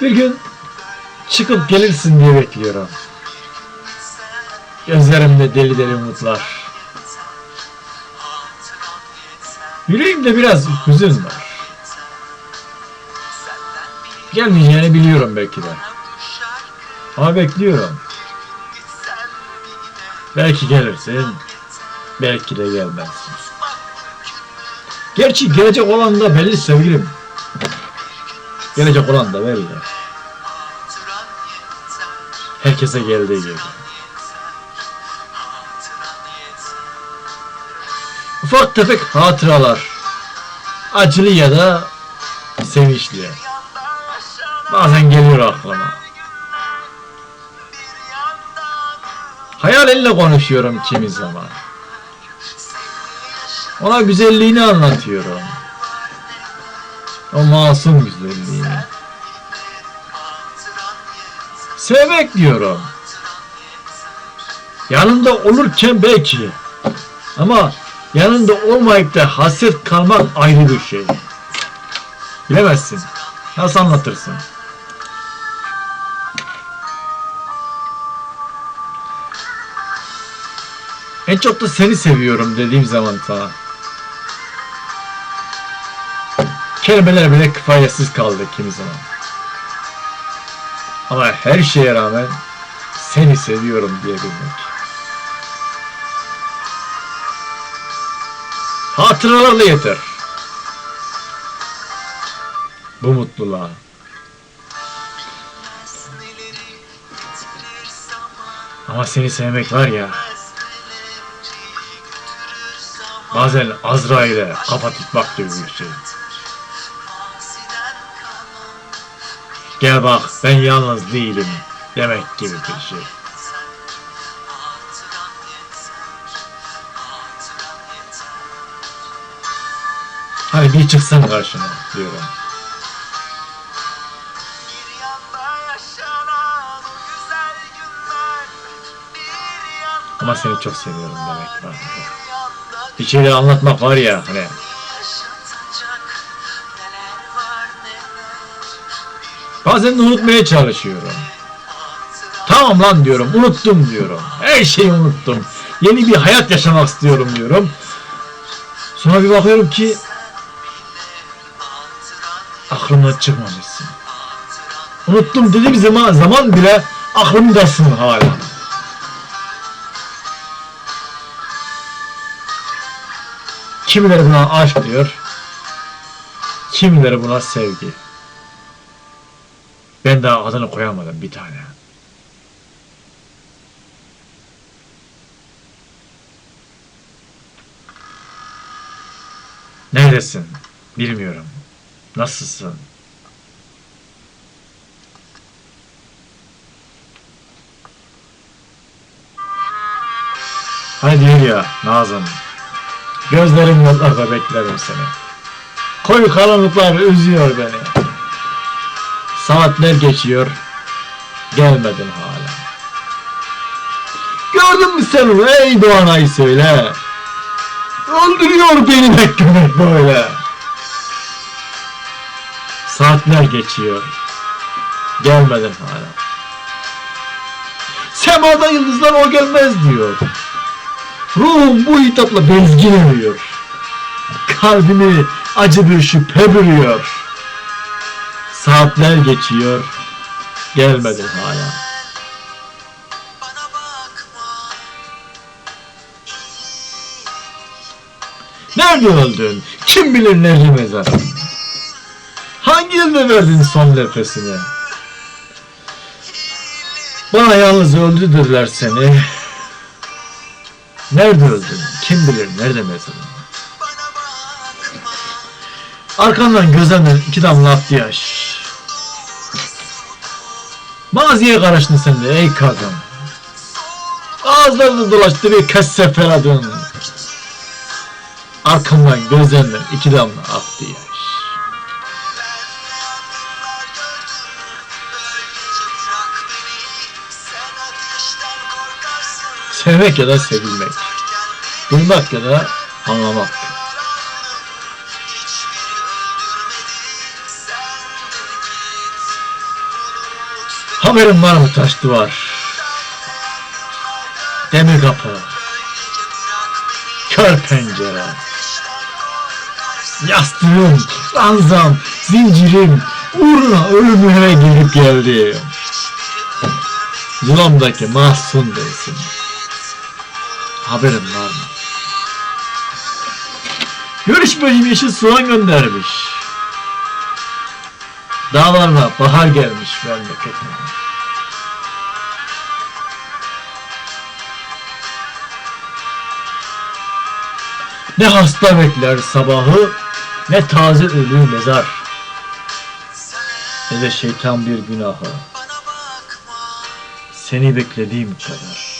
Bir gün çıkıp gelirsin diye bekliyorum. Gözlerimde deli deli umutlar. Yüreğimde biraz hüzün var. Gelmeyeceğini biliyorum belki de. Ama bekliyorum. Belki gelirsin, belki de gelmezsin. Gerçi gelecek olan da belli sevgilim. Gelecek olan da belli. Herkese geldiği gibi. Ufak tefek hatıralar. Acılı ya da sevinçli. Bazen geliyor aklıma. Hayalinle konuşuyorum kimi zaman. Ona güzelliğini anlatıyorum. O masum güzelliğini. Sevmek diyorum. Yanında olurken belki. Ama yanında olmayıp da hasret kalmak ayrı bir şey. Bilemezsin. Nasıl anlatırsın? En çok da seni seviyorum dediğim zaman sana. Kelimeler bile kifayetsiz kaldı kimi zaman. Ama her şeye rağmen seni seviyorum diyebilmek. Hatıralarla yeter. Bu mutluluğa. Ama seni sevmek var ya, bazen Azrail'e kafa tutmak gibi bir şey. Gel bak ben yalnız değilim demek gibi bir şey. Hadi bir çıksın karşıma diyorum. Ama seni çok seviyorum demek Bir şeyleri anlatmak var ya hani bazen unutmaya çalışıyorum. Tamam lan diyorum unuttum diyorum. Her şeyi unuttum. Yeni bir hayat yaşamak istiyorum diyorum. Sonra bir bakıyorum ki aklımdan çıkmamışsın. Unuttum dediğim zaman, zaman bile aklımdasın hala. Kimileri buna aşk diyor. Kimileri buna sevgi. Ben daha adını koyamadım bir tane. Neredesin? Bilmiyorum. Nasılsın? Diyor ya Nazım. Gözlerim yollarda beklerim seni. Koyu karanlıklar üzüyor beni. Saatler geçiyor. Gelmedin hala. Gördün mü sen onu ey Doğanay söyle. Öldürüyor beni beklemek böyle. Saatler geçiyor. Gelmedin hala. Semada yıldızlar o gelmez diyor. Ruhum bu hitapla bezgin oluyor. Kalbimi acı bir şüphe bürüyor. Saatler geçiyor. Gelmedin hala. Nerede öldün? Kim bilir nerede mezarın? Hangi yılda verdin son nefesini? Bana yalnız öldürdüler seni. Nerede öldün? Kim bilir nerede mezarın? Arkandan gözlerinden iki damla aktı yaş. Maziye karıştın sen de ey kadın. Ağızlarını dolaştı bir kes sefer adın. Arkamdan gözlerinden iki damla aktı yaş. Ateşten korkarsın Sevmek ya da sevilmek. Duymak ya da anlamak. Haberin var mı taş duvar? Demir kapı. Kör pencere. Yastığım, ranzam, zincirim, uğruna ölümüne gidip geldim. Zulamdaki mahzun değilsin. Haberin var mı? Görüşmeyim yeşil soğan göndermiş. Dağlarına bahar gelmiş memleketime. Ne hasta bekler sabahı, ne taze ölü mezar, ne de şeytan bir günahı. Seni beklediğim kadar.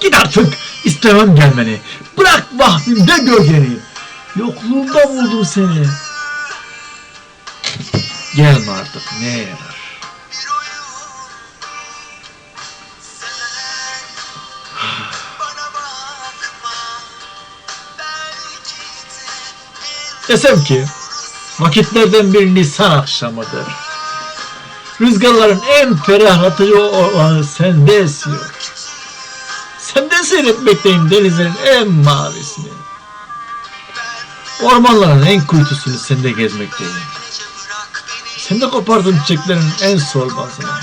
Git artık, istemem gelmeni. Bırak vahmimde gölgeni. Yokluğumda buldum seni. Gelme artık, neye yarar? Desem ki, vakitlerden bir Nisan akşamıdır. Rüzgarların en ferahlatıcı olanı sende esiyor. Senden seyretmekteyim denizlerin en mavisini. Ormanların en kuytusunu sende gezmekteyim. beni Sende kopardığım çiçeklerin en solmazını.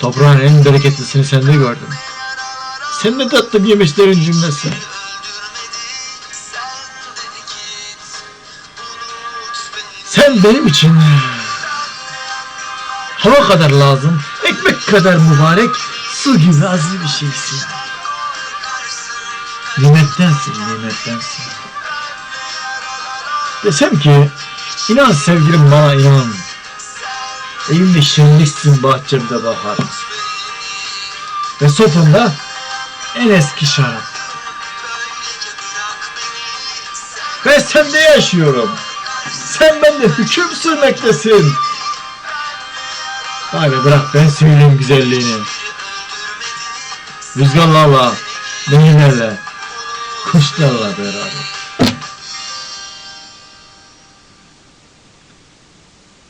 Toprağın en bereketlisini sende gördüm. Sende tattım yemişlerin cümlesi. Benim için hava kadar lazım, ekmek kadar mübarek, su gibi aziz bir şeysin. Nimettensin, nimettensin. Desem ki, inan sevgilim bana inan. Evimde şenliksin, bahçemde bahar. Ve soframda en eski şarap. Ve sende yaşıyorum. Sen bende hüküm sürmektesin. Haydi bırak ben söyleyeyim güzelliğini. Rüzgarlarla, nehirlerle, kuşlarla beraber.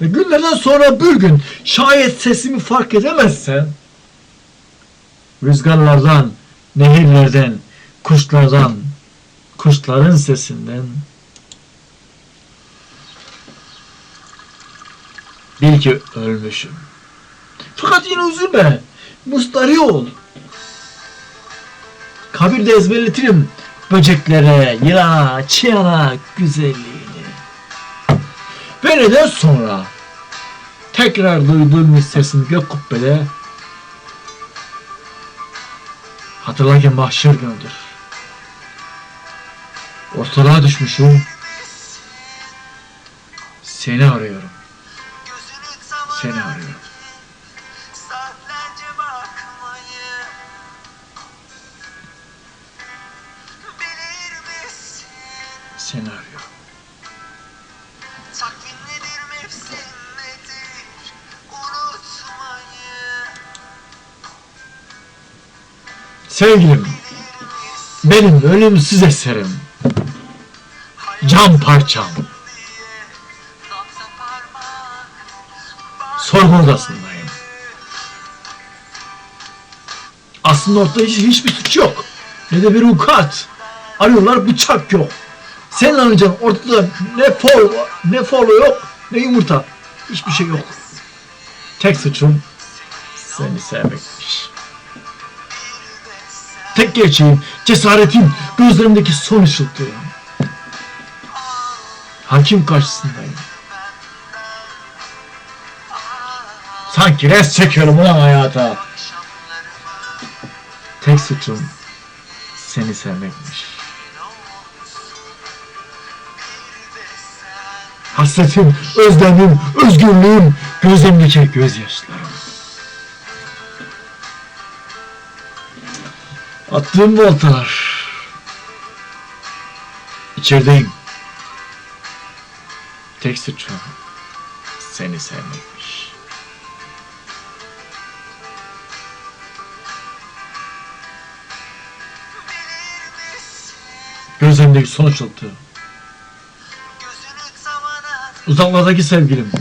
Ve günlerden sonra bir gün şayet sesimi fark edemezsen rüzgarlardan, nehirlerden, kuşlardan, kuşların sesinden bil ki ölmüşüm. Fakat yine üzülme. Mustari ol. Kabirde ezberletirim böceklere, yılana, çiyana güzelliğini. Ve neden sonra tekrar duyduğum sesin gök kubbede hatırlarken mahşer gündür. Ortalığa düşmüşüm. Seni arıyorum. Seni arıyorum. Seni arıyorum. Takvim nedir mevsim nedir? Unutmayı Sevgilim, benim ölümsüz eserim, cam parçam, sorgu odasındayım. Aslında ortada hiç, hiçbir suç yok. Ne de bir vukuat. Arıyorlar bıçak yok. Sen anlayacaksın ortada ne fol, ne folu yok, ne yumurta. Hiçbir şey yok. Tek suçum seni sevmekmiş. Tek gerçeğim, cesaretim, gözlerimdeki son ışıltı. Hakim karşısındayım. Sanki res çekiyorum ulan hayata. Tek suçum seni sevmekmiş. Hasretim, özlemim, özgürlüğüm, gözlerimdeki gözyaşlarım. Attığım voltalar. İçerideyim. Tek suçum seni sevmekmiş. Gözlerimdeki son ışıltı. Gözünü tamamen Uzaklardaki sevgilim.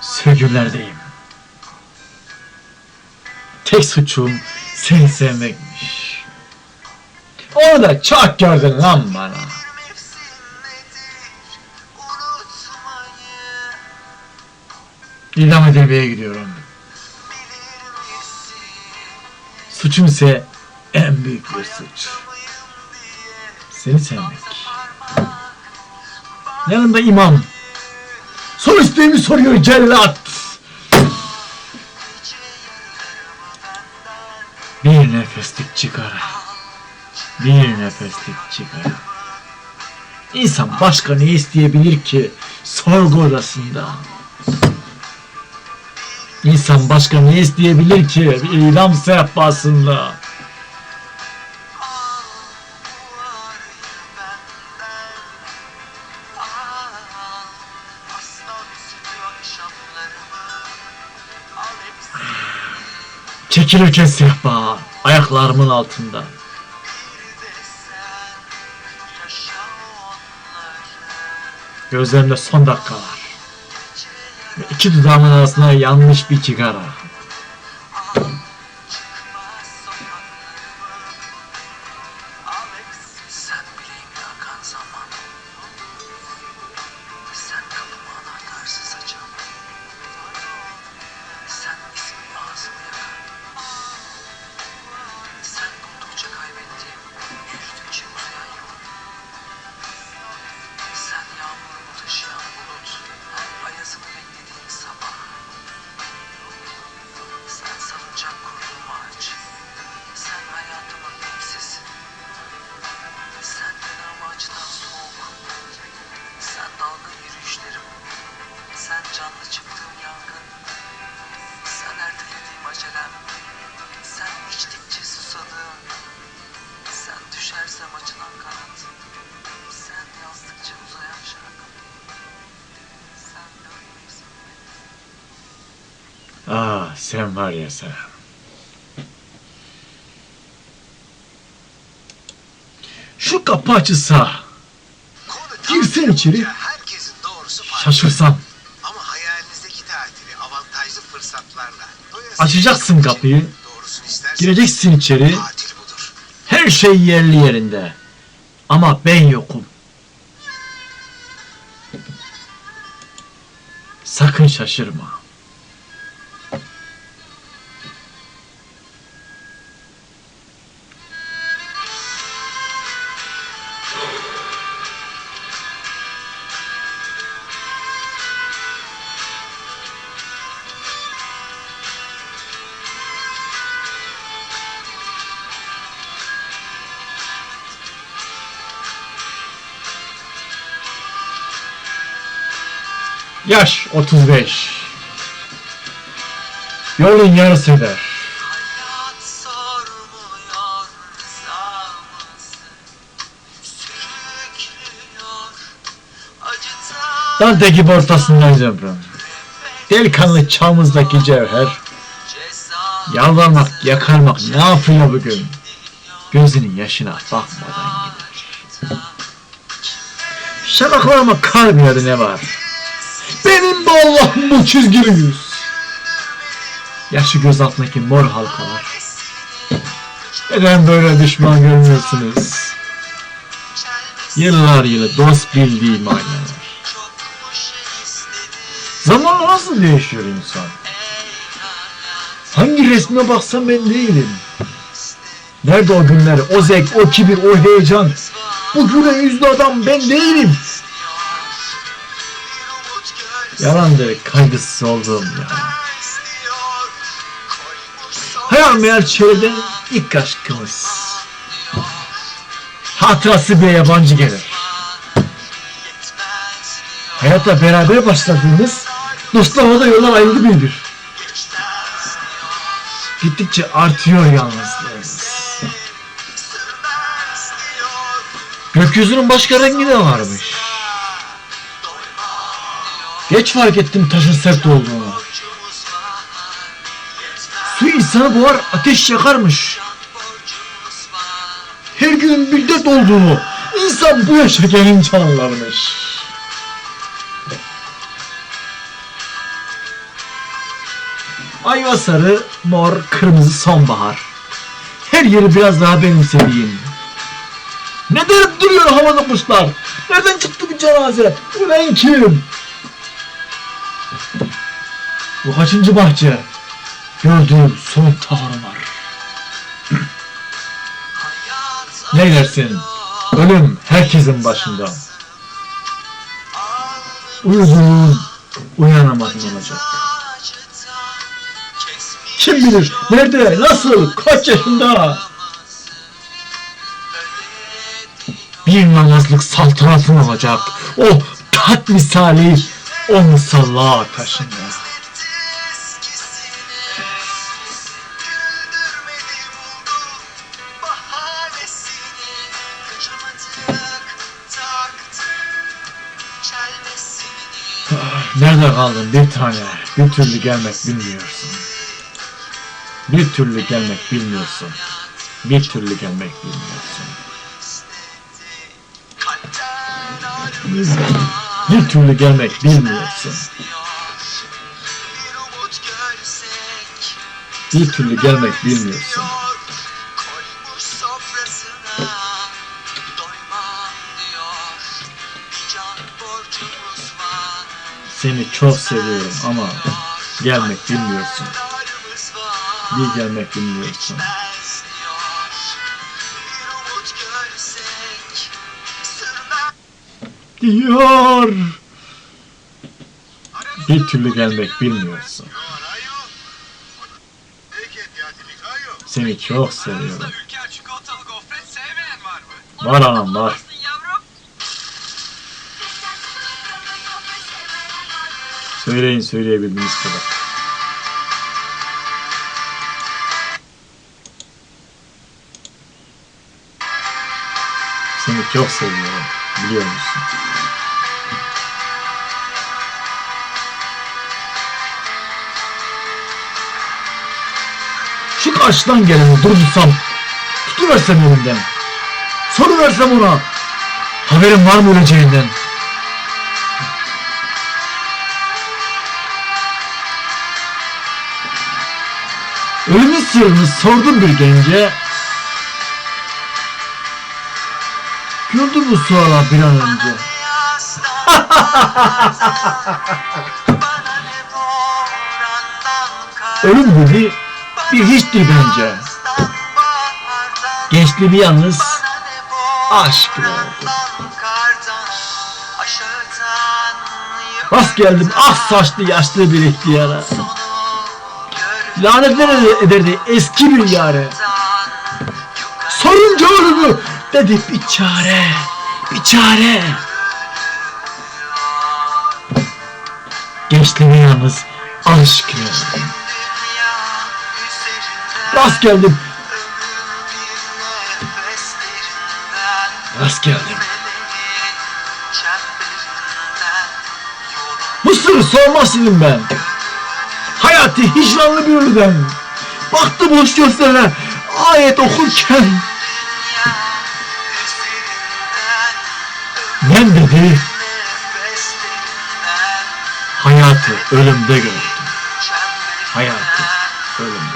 Sürgünlerdeyim. Tek suçum seni sevmekmiş. Onu da çok gördün lan bana. İdam edilmeye gidiyorum. Suçum ise en büyük bir suç. Seni sevmek. Yanında imam. Sor isteğimi soruyor cellat. Bir nefeslik çıkar. Bir nefeslik çıkar. İnsan başka ne isteyebilir ki sorgu odasında? İnsan başka ne isteyebilir ki idam sehpasında? Çekilirken sehpa ayaklarımın altında. Gözlerimde son dakikalar. Ve iki dudağımın arasında yanmış bir sigara. Sen var ya sen. Şu kapı açılsa tahmin içeri. şaşırsam. Ama hayalinizdeki tatili avantajlı fırsatlarla Açacaksın kapıyı. Gireceksin içeri. Her şey yerli yerinde. Ama ben yokum. Sakın şaşırma. Yaş 35. Yolun yarısı eder. Dante gibi ortasından ömrüm. Delikanlı çağımızdaki cevher. Yalvarmak, yakarmak ne yapıyor bugün? Gözünün yaşına bakmadan gider. Şakaklarıma kalmadı ne var? Benim bu Allah'ım bu çizgili yüz. Yaşı göz altındaki mor halkalar. Neden böyle düşman görmüyorsunuz? Yıllar yılı dost bildiğim aynalar. Zamanla nasıl değişiyor insan? Hangi resme baksam ben değilim. Nerede o günler, o zevk, o kibir, o heyecan? Bu gülen yüzlü adam ben değilim. Yalandır kaygısız olduğum ya. Hayal meyal çevreden ilk aşkımız. Hatırası bir yabancı gelir. Hayatla beraber başladığımız dostlarla da yollar ayrıldı diyor Gittikçe artıyor yalnızlığımız. Gökyüzünün başka rengi de varmış. Geç fark ettim taşın sert olduğunu. Su insanı boğar, ateş yakarmış. Her gün dert olduğunu insan bu yaşa gelince anlarmış. Ayva sarı, mor, kırmızı sonbahar. Her yeri biraz daha benimsediğim. Neden duruyor havada kuşlar? Nereden çıktı bu cenaze? Bu ben kim? Bu kaçıncı bahçe? Gördüğüm son tanrılar. Ne dersin? Ölüm herkesin başında. Uyudun, uyanamadın olacak. Kim bilir nerede, nasıl, kaç yaşında? Bir namazlık saltanatın olacak. O tat misali o musalla taşında. Nerede kaldın bir tane? Bir türlü gelmek bilmiyorsun. Bir türlü gelmek bilmiyorsun. Bir türlü gelmek bilmiyorsun. Bir türlü gelmek bilmiyorsun. Bir türlü gelmek bilmiyorsun. Seni çok seviyorum ama gelmek bilmiyorsun. Bir gelmek bilmiyorsun. Diyor. Bir türlü gelmek bilmiyorsun. Seni çok seviyorum. Var anam var. Söyleyin söyleyebildiğiniz kadar. Seni çok seviyorum. Biliyor musun? Şu karşıdan geleni durdursam, tutuversem elinden. Soruversem ona, haberin var mı öleceğinden? Ölümün sırrını sordum bir gence. Güldü bu suala bir an önce. Ölüm gibi bir hiçtir bence. Gençliğimi yalnız aşk verdi. Bas geldim ah saçlı yaşlı bir ihtiyara. Lanetler ederdi eski bir yare. Sorunca ölümü dedi bir çare, bir çare. Gençliğime yalnız aşk verdim. Rast geldim, rast geldim. Bu sırrı sormazsın ben. Hayatı hicranlı bir ölüden. Baktı boş gözlerine ayet okurken. Ben dedi hayatı ölümde gördüm. Hayatı ölümde gördüm.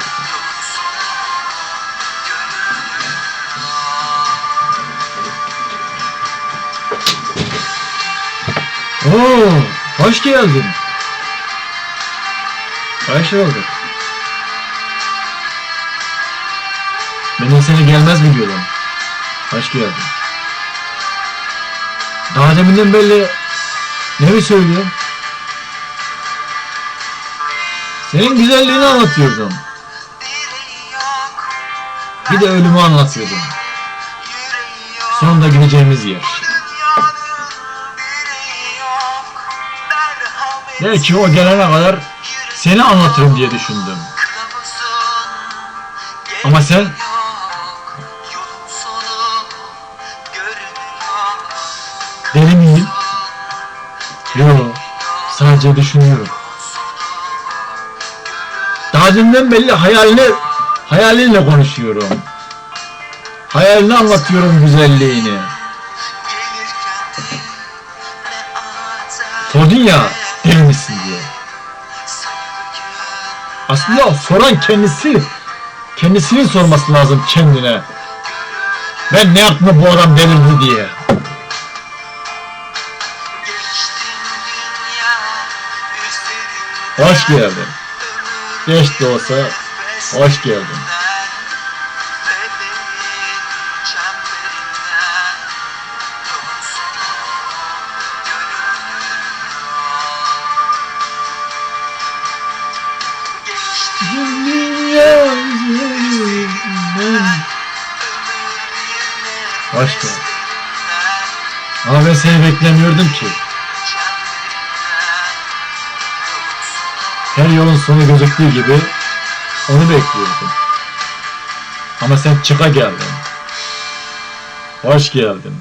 Oo, hoş geldin. Hoş bulduk. Ben de seni gelmez mi diyordum. Hoş geldin. Daha deminden belli ne mi söylüyorsun? Senin güzelliğini anlatıyordum. Bir de ölümü anlatıyordum. Sonunda gideceğimiz yer. Belki o gelene kadar seni anlatırım diye düşündüm. Ama sen deli miyim? Yok. Sadece düşünüyorum. Daha dünden belli hayalini hayalinle konuşuyorum. Hayalini anlatıyorum güzelliğini. Sordun ya deli misin diye. Aslında soran kendisi. Kendisinin sorması lazım kendine. Ben ne yaptım bu adam delirdi diye. Hoş geldin. Geç de olsa hoş geldin. Ben seni beklemiyordum ki. Her yolun sonu gözüktüğü gibi onu bekliyordum. Ama sen çıka geldin. Hoş geldin.